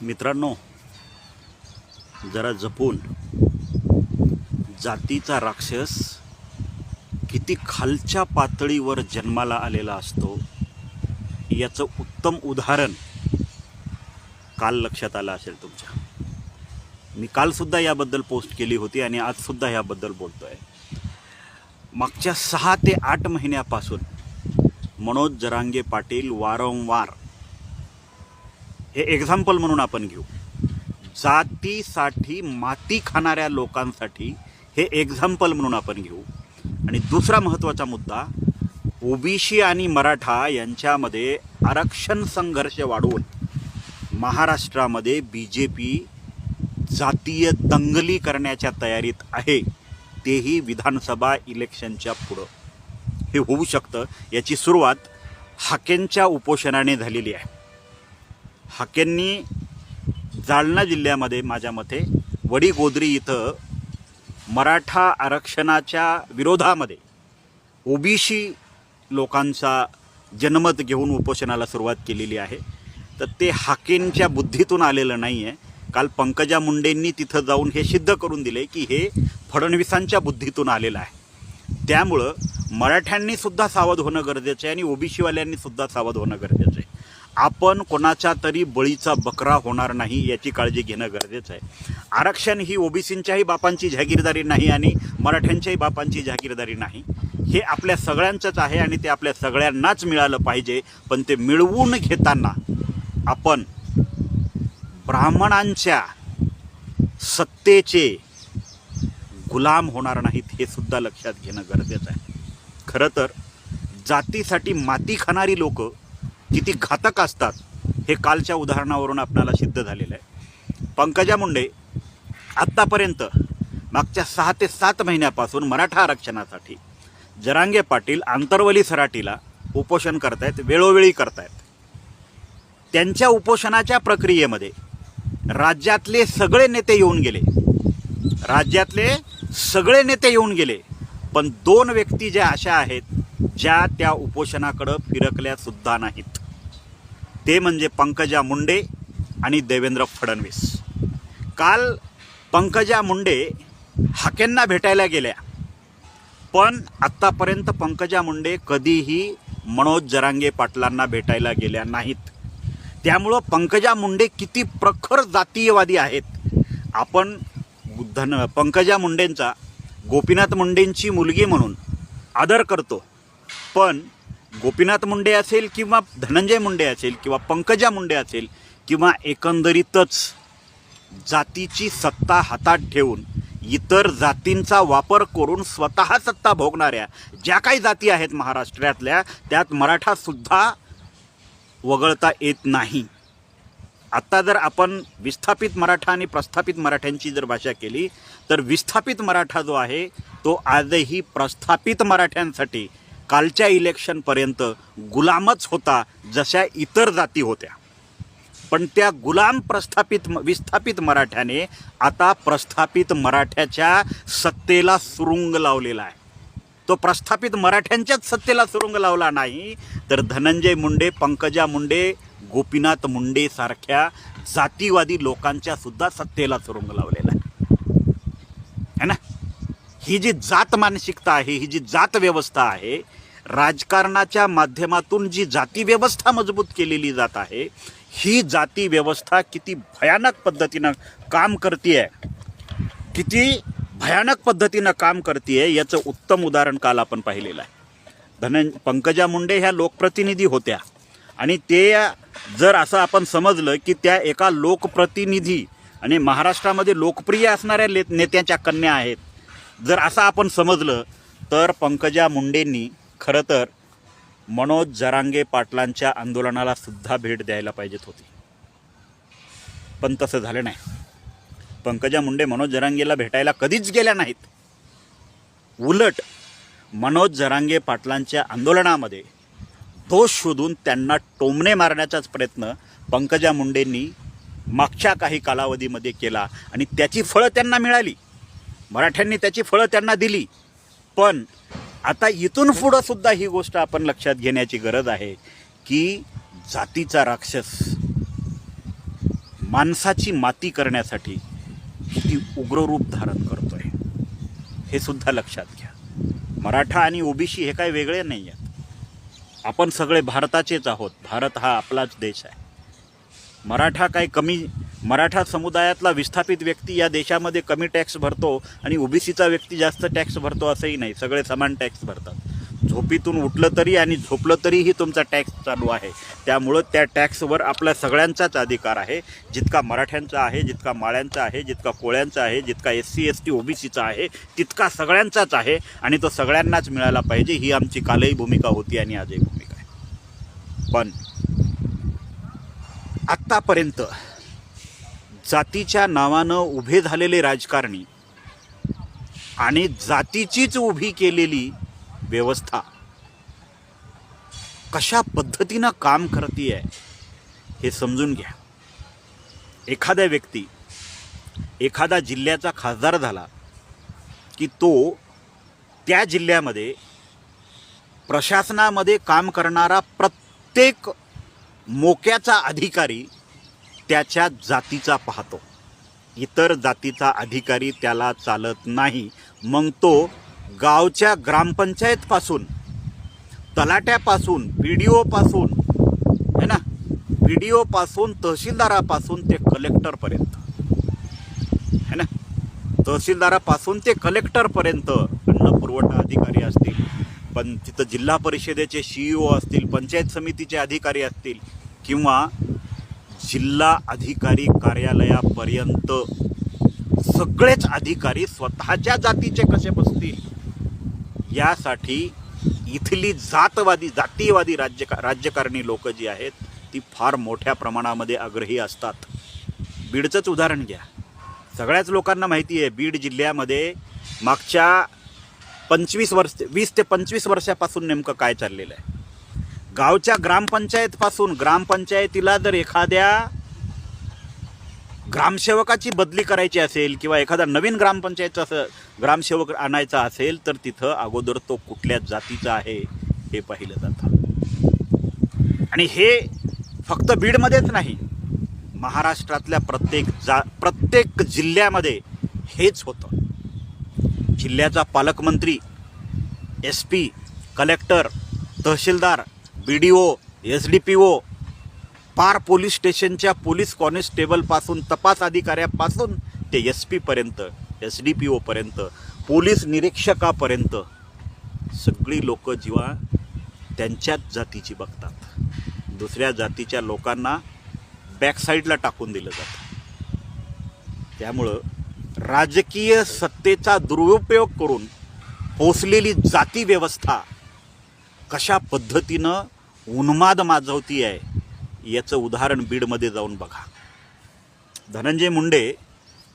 मित्रांनो जरा जपून. जातीचा राक्षस किती खालच्या पातळीवर जन्माला आलेला असतो याचं उत्तम उदाहरण काल लक्षात आलं असेल तुमच्या. मी कालसुद्धा याबद्दल पोस्ट केली होती आणि आजसुद्धा याबद्दल बोलतो आहे मागच्या सहा ते आठ महिन्यापासून मनोज जरांगे पाटील वारंवार हे एक्झाम्पल म्हणून आपण घेऊ. जातीसाठी माती खाणाऱ्या लोकांसाठी हे एक्झाम्पल म्हणून आपण घेऊ. आणि दुसरा महत्त्वाचा मुद्दा ओबीसी आणि मराठा यांच्यामध्ये आरक्षण संघर्ष वाढवून महाराष्ट्रामध्ये बी जे पी जातीय दंगली करण्याच्या तयारीत आहे तेही विधानसभा इलेक्शनच्या पुढं. हे होऊ शकतं. याची सुरुवात हाकेंच्या उपोषणाने झालेली आहे. हाकेंनी जालना जिल्ह्यामध्ये माझ्या मते वडीगोद्री इथं मराठा आरक्षणाच्या विरोधामध्ये ओबीसी लोकांचा जनमत घेऊन उपोषणाला सुरुवात केलेली आहे. तर ते हाकेंच्या बुद्धीतून आलेलं नाही आहे काल पंकजा मुंडेंनी तिथं जाऊन हे सिद्ध करून दिले की हे फडणवीसांच्या बुद्धीतून आलेलं आहे. त्यामुळं मराठ्यांनीसुद्धा सावध होणं गरजेचं आहे आणि ओबीसीवाल्यांनीसुद्धा सावध होणं गरजेचं आहे. आपण कोणाच्या तरी बळीचा बकरा होणार नाही याची काळजी घेणं गरजेचं आहे. आरक्षण ही ओबीसींच्याही बापांची जहागीरदारी नाही आणि मराठ्यांच्याही बापांची जहागीरदारी नाही. हे आपल्या सगळ्यांचंच आहे आणि ते आपल्या सगळ्यांनाच मिळालं पाहिजे. पण ते मिळवून घेताना आपण ब्राह्मणांच्या सत्तेचे गुलाम होणार नाहीत हे सुद्धा लक्षात घेणं गरजेचं आहे. खरं तर जातीसाठी माती खाणारी लोकं किती घातक असतात हे कालच्या उदाहरणावरून आपल्याला सिद्ध झालेलं आहे. पंकजा मुंडे आत्तापर्यंत मागच्या सहा ते सात महिन्यापासून मराठा आरक्षणासाठी जरांगे पाटील आंतरवली सराटीला उपोषण करतायत वेळोवेळी करतायत. त्यांच्या उपोषणाच्या प्रक्रियेमध्ये राज्यातले सगळे नेते येऊन गेले. राज्यातले सगळे नेते येऊन गेले. पण दोन व्यक्ती ज्या अशा आहेत ज्या त्या उपोषणाकडं फिरकल्यासुद्धा नाहीत. ते म्हणजे पंकजा मुंडे आणि देवेंद्र फडणवीस. काल पंकजा मुंडे हाकेंना भेटायला गेल्या. पण आत्तापर्यंत पंकजा मुंडे कधीही मनोज जरांगे पाटलांना भेटायला गेल्या नाहीत. त्यामुळं पंकजा मुंडे किती प्रखर जातीयवादी आहेत. आपण धन पंकजा मुंडेंचा गोपीनाथ मुंडेंची मुलगी म्हणून आदर करतो. पण गोपीनाथ मुंडे असेल किंवा धनंजय मुंडे असेल किंवा पंकजा मुंडे असेल किंवा एकंदरीतच जातीची सत्ता हातात ठेवून इतर जातींचा वापर करून स्वतः सत्ता भोगणाऱ्या ज्या काही जाती आहेत महाराष्ट्रातल्या त्यात मराठासुद्धा वगळता येत नाही. आत्ता जर आपण विस्थापित मराठा आणि प्रस्थापित मराठ्यांची जर भाषा केली तर विस्थापित मराठा जो आहे तो आजही प्रस्थापित मराठ्यांसाठी कालच्या इलेक्शनपर्यंत गुलामच होता जशा इतर जाती होत्या. पण त्या गुलाम प्रस्थापित विस्थापित मराठ्याने आता प्रस्थापित मराठ्याच्या सत्तेला सुरुंग लावलेला आहे. तो प्रस्थापित मराठ्यांच्याच सत्तेला सुरुंग लावला नाही तर धनंजय मुंडे पंकजा मुंडे गोपीनाथ मुंडे सारख्या जातीवादी लोकांच्या सुद्धा सत्तेला सुरुंग लावलेला आहे. है ना? ही जी जात मानसिकता आहे ही जी जात व्यवस्था आहे राजकारणाच्या माध्यमातून जी जाती व्यवस्था मजबूत केलेली जात आहे ही जाती व्यवस्था किती भयानक पद्धतीनं काम करते किती भयानक पद्धतीनं काम करते याचं उत्तम उदाहरण काल आपण पाहिलेलं आहे. धनं पंकजा मुंडे ह्या लोकप्रतिनिधी होत्या. आणि ते जर असं आपण समजलं की त्या एका लोकप्रतिनिधी आणि महाराष्ट्रामध्ये लोकप्रिय असणाऱ्या ले नेत्याच्या कन्या आहेत जर असं आपण समजलं तर पंकजा मुंडेंनी खरं तर मनोज जरांगे पाटलांच्या आंदोलनाला सुद्धा भेट द्यायला पाहिजेत होती. पण तसं झालं नाही. पंकजा मुंडे मनोज जरांगेला भेटायला कधीच गेल्या नाहीत. उलट मनोज जरांगे पाटलांच्या आंदोलनामध्ये दोष शोधून त्यांना टोमणे मारण्याचाच प्रयत्न पंकजा मुंडेंनी मागच्या काही कालावधीमध्ये केला आणि त्याची फळं त्यांना मिळाली. मराठ्यांनी त्याची फळं त्यांना दिली. पण आता इथून पुढं सुद्धा ही गोष्ट आपण लक्षात घेण्याची गरज आहे की जातीचा राक्षस माणसाची माती करण्यासाठी किती उग्र रूप धारण करतोय हे सुद्धा लक्षात घ्या. मराठा आणि ओबीसी हे काय वेगळे नाही आहेत आपण सगळे भारताचेच आहोत. भारत हा आपलाच देश आहे. मराठा काय कमी मराठा समुदायातला विस्थापित व्यक्ती या देशामध्ये कमी टॅक्स भरतो आणि ओबीसीचा व्यक्ती जास्त टॅक्स भरतो असंही नाही. सगळे समान टॅक्स भरतात. झोपीतून उठलं तरी आणि झोपलं तरीही तुमचा टॅक्स चालू आहे. त्यामुळं त्या टॅक्सवर आपल्या सगळ्यांचाच अधिकार आहे. जितका मराठ्यांचा आहे जितका माळ्यांचा आहे जितका कोळ्यांचा आहे जितका एस सी एस टी ओबीसीचा आहे तितका सगळ्यांचाच आहे आणि तो सगळ्यांनाच मिळाला पाहिजे. ही आमची कालही भूमिका होती आणि आजही भूमिका आहे. पण आत्तापर्यंत जातीच्या नावानं उभे झालेले राजकारणी आणि जातीचीच उभी केलेली व्यवस्था कशा पद्धतीनं काम करते आहे हे समजून घ्या. एखाद्या व्यक्ती एखादा जिल्ह्याचा खासदार झाला की तो त्या जिल्ह्यामध्ये प्रशासनामध्ये काम करणारा प्रत्येक मोक्याचा अधिकारी त्याच्या जातीचा पाहतो. इतर जातीचा अधिकारी त्याला चालत नाही. मग तो गावच्या ग्रामपंचायतपासून तलाट्यापासून बी डी ओपासून है ना? बी डी ओपासून तहसीलदारापासून ते कलेक्टरपर्यंत. है ना? तहसीलदारापासून ते कलेक्टरपर्यंत अन्न पुरवठा अधिकारी असतील. पण तिथं जिल्हा परिषदेचे सी ओ असतील पंचायत समितीचे अधिकारी असतील किंवा जिल्हा अधिकारी कार्यालयापर्यंत सगळेच अधिकारी स्वतःच्या जातीचे कसे बसतील? यासाठी इथली जातवादी जातीयवादी राज्य राज्यकारणी लोक जी आहेत ती फार मोठ्या प्रमाणामध्ये आग्रही असतात. बीडचंच उदाहरण घ्या. सगळ्याच लोकांना माहिती आहे बीड जिल्ह्यामध्ये मागच्या पंचवीस वर्ष वीस ते पंचवीस वर्षापासून नेमकं काय चाललेलं आहे? गावच्या ग्रामपंचायतपासून ग्रामपंचायतीला जर एखाद्या ग्रामसेवकाची बदली करायची असेल किंवा एखादा नवीन ग्रामपंचायतचा असं ग्रामसेवक आणायचा असेल तर तिथं अगोदर तो कुठल्या जातीचा आहे हे पाहिलं जातं. आणि हे फक्त बीडमध्येच नाही महाराष्ट्रातल्या प्रत्येक जा प्रत्येक जिल्ह्यामध्ये हेच होतं. जिल्ह्याचा पालकमंत्री एस पी कलेक्टर तहसीलदार B D O S D P O पार पोलीस स्टेशनच्या पोलीस कॉन्स्टेबलपासून तपास अधिकाऱ्यापासून ते एस पीपर्यंत एस डी पी ओपर्यंत पोलीस निरीक्षकापर्यंत सगळी लोकं जेव्हा त्यांच्याच जातीची बघतात. दुसऱ्या जातीच्या लोकांना बॅकसाईडला टाकून दिलं जातं. त्यामुळं राजकीय सत्तेचा दुरुपयोग करून पोचलेली जाती व्यवस्था कशा पद्धतीनं उन्माद माजवती आहे याचं उदाहरण बीडमध्ये जाऊन बघा. धनंजय मुंडे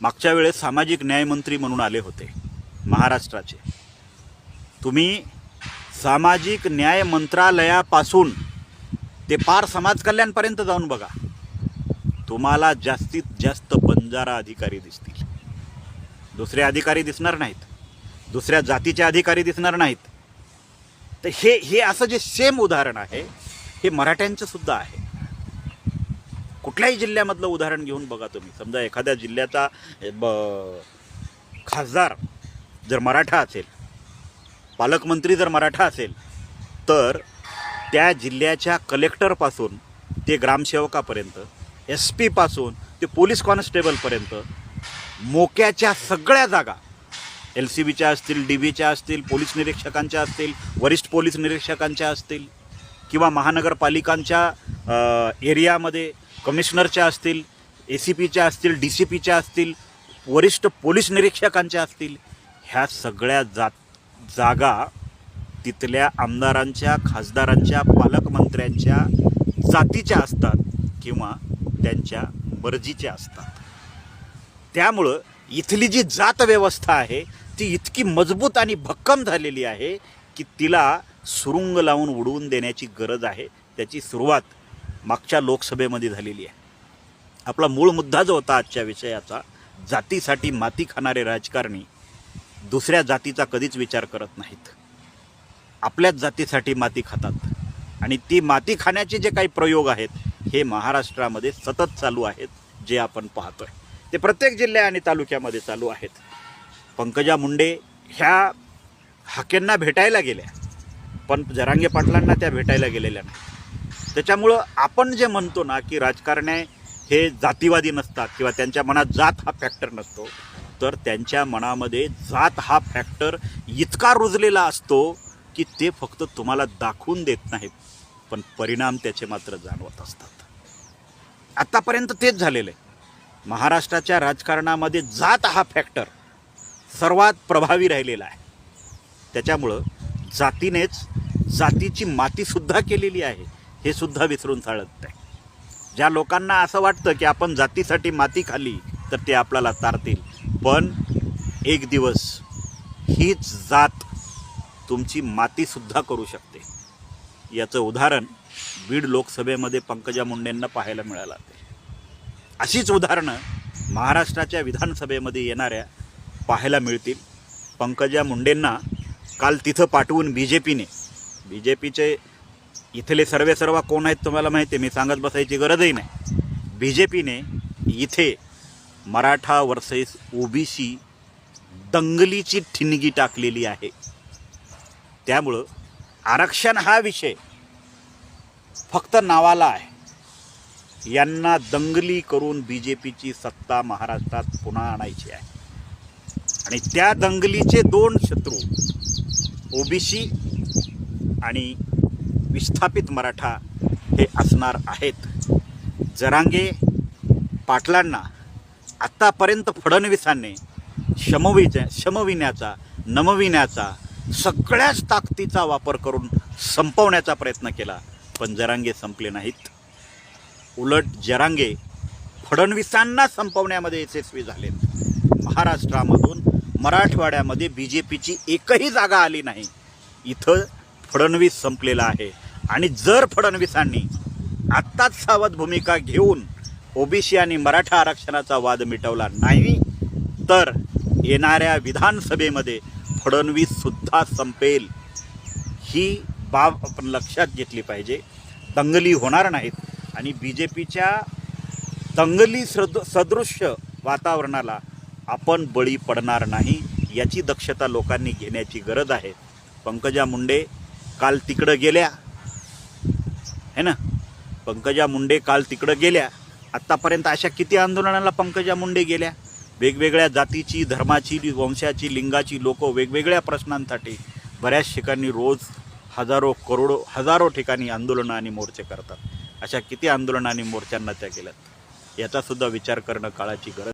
मागच्या वेळेस सामाजिक न्यायमंत्री म्हणून आले होते महाराष्ट्राचे. तुम्ही सामाजिक न्याय मंत्रालयापासून ते पार समाज कल्याणपर्यंत जाऊन बघा. तुम्हाला जास्तीत जास्त बंजारा अधिकारी दिसतील. दुसरे अधिकारी दिसणार नाहीत. दुसऱ्या जातीचे अधिकारी दिसणार नाहीत. तर हे हे असं जे सेम उदाहरण आहे हे मराठ्यांचं सुद्धा आहे. कुठल्याही जिल्ह्यामधलं उदाहरण घेऊन बघा तुम्ही. समजा एखाद्या जिल्ह्याचा ब- खासदार जर मराठा असेल पालकमंत्री जर मराठा असेल तर त्या जिल्ह्याच्या कलेक्टरपासून ते ग्रामसेवकापर्यंत एस पीपासून ते पोलीस कॉन्स्टेबलपर्यंत मोक्याच्या सगळ्या जागा. एल सी बीच्या असतील डी बीच्या असतील पोलीस निरीक्षकांच्या असतील वरिष्ठ पोलीस निरीक्षकांच्या असतील किंवा महानगरपालिकांच्या एरियामध्ये कमिशनरच्या असतील ए सी पीच्या असतील डी सी पीच्या असतील वरिष्ठ पोलीस निरीक्षकांच्या असतील ह्या सगळ्या जात जागा तिथल्या आमदारांच्या खासदारांच्या पालकमंत्र्यांच्या जातीच्या असतात किंवा त्यांच्या मर्जीच्या असतात. त्यामुळं इथली जी जात व्यवस्था आहे ती इतकी मजबूत आणि भक्कम झालेली आहे की तिला सुरुंग लावून उडवून देण्याची गरज आहे. त्याची सुरुवात मागच्या लोकसभेमध्ये झालेली आहे. आपला मूळ मुद्दा जो होता आजच्या विषयाचा जातीसाठी माती खाणारे राजकारणी दुसऱ्या जातीचा कधीच विचार करत नाहीत. आपल्याच जातीसाठी माती खातात. आणि ती माती खाण्याचे जे काही प्रयोग आहेत हे महाराष्ट्रामध्ये सतत चालू आहेत जे आपण पाहतोय. ते प्रत्येक जिल्ह्या आणि तालुक्यामध्ये चालू आहेत. पंकजा मुंडे ह्या हाकेंना भेटायला गेल्या. पण जरांगे पाटलांना त्या भेटायला गेलेल्या नाही. त्याच्यामुळं आपण जे म्हणतो ना की राजकारणे हे जातीवादी नसतात किंवा त्यांच्या मनात जात हा फॅक्टर नसतो तर त्यांच्या मनामध्ये जात हा फॅक्टर इतका रुजलेला असतो की ते फक्त तुम्हाला दाखवून देत नाहीत पण परिणाम त्याचे मात्र जाणवत असतात. आत्तापर्यंत तेच झालेलं आहे. महाराष्ट्राच्या राजकारणामध्ये जात हा फॅक्टर सर्वात प्रभावी राहिलेला आहे. त्याच्यामुळं जातीनेच जातीची मातीसुद्धा केलेली आहे हे सुद्धा विसरून चालत नाही. ज्या लोकांना असं वाटतं की आपण जातीसाठी माती खाली तर ते आपल्याला तारतील. पण एक दिवस हीच जात तुमची मातीसुद्धा करू शकते. याचं उदाहरण बीड लोकसभेमध्ये पंकजा मुंडेंना पाहायला मिळालं आहे. अशीच उदाहरणं महाराष्ट्राच्या विधानसभेमध्ये येणाऱ्या पाहायला मिळतील. पंकजा मुंडेंना काल तिथं पाठवून बी जे पीने बी जे पीचे इथले सर्वे सर्व कोण आहेत तुम्हाला माहिती आहे? मी सांगत बसायची गरजही नाही. बी जे पीने इथे मराठा वर्सेस ओबीसी दंगलीची ठिणगी टाकलेली आहे. त्यामुळं आरक्षण हा विषय फक्त नावाला आहे. यांना दंगली करून बी जे पीची सत्ता महाराष्ट्रात पुन्हा आणायची आहे. आणि त्या दंगलीचे दोन शत्रू ओबीसी आणि विस्थापित मराठा हे असणार आहेत. जरांगे पाटलांना आत्तापर्यंत फडणवीसांनी शमविच्या शमविण्याचा नमविण्याचा सगळ्याच ताकदीचा वापर करून संपवण्याचा प्रयत्न केला पण जरांगे संपले नाहीत. उलट जरांगे फडणवीसांना संपवण्यामध्ये यशस्वी झालेत. महाराष्ट्रामधून मराठवाड्यामध्ये बी जे पीची एकही जागा आली नाही. इथं फडणवीस संपलेला आहे. आणि जर फडणवीसांनी आत्ताच सावध भूमिका घेऊन ओबीसी आणि मराठा आरक्षणाचा वाद मिटवला नाही तर येणाऱ्या विधानसभेमध्ये फडणवीससुद्धा संपेल. ही बाब आपण लक्षात घेतली पाहिजे. दंगली होणार नाहीत. आणि बी जे पीच्या दंगली सद सदृश्य वातावरणाला आपण बळी पडणार नाही याची दक्षता लोकांनी घेण्याची गरज आहे. पंकजा मुंडे काल तिकडं गेल्या. है ना? पंकजा मुंडे काल तिकडं गेल्या. आत्तापर्यंत अशा किती आंदोलनाला पंकजा मुंडे गेल्या? वेगवेगळ्या जातीची धर्माची वंशाची लिंगाची लोक वेगवेगळ्या प्रश्नांसाठी बऱ्याच ठिकाणी रोज हजारो करोडो हजारो ठिकाणी आंदोलनं आणि मोर्चे करतात. अशा किती आंदोलनं आणि मोर्चांना त्या केल्यात? याचासुद्धा विचार करणं काळाची गरज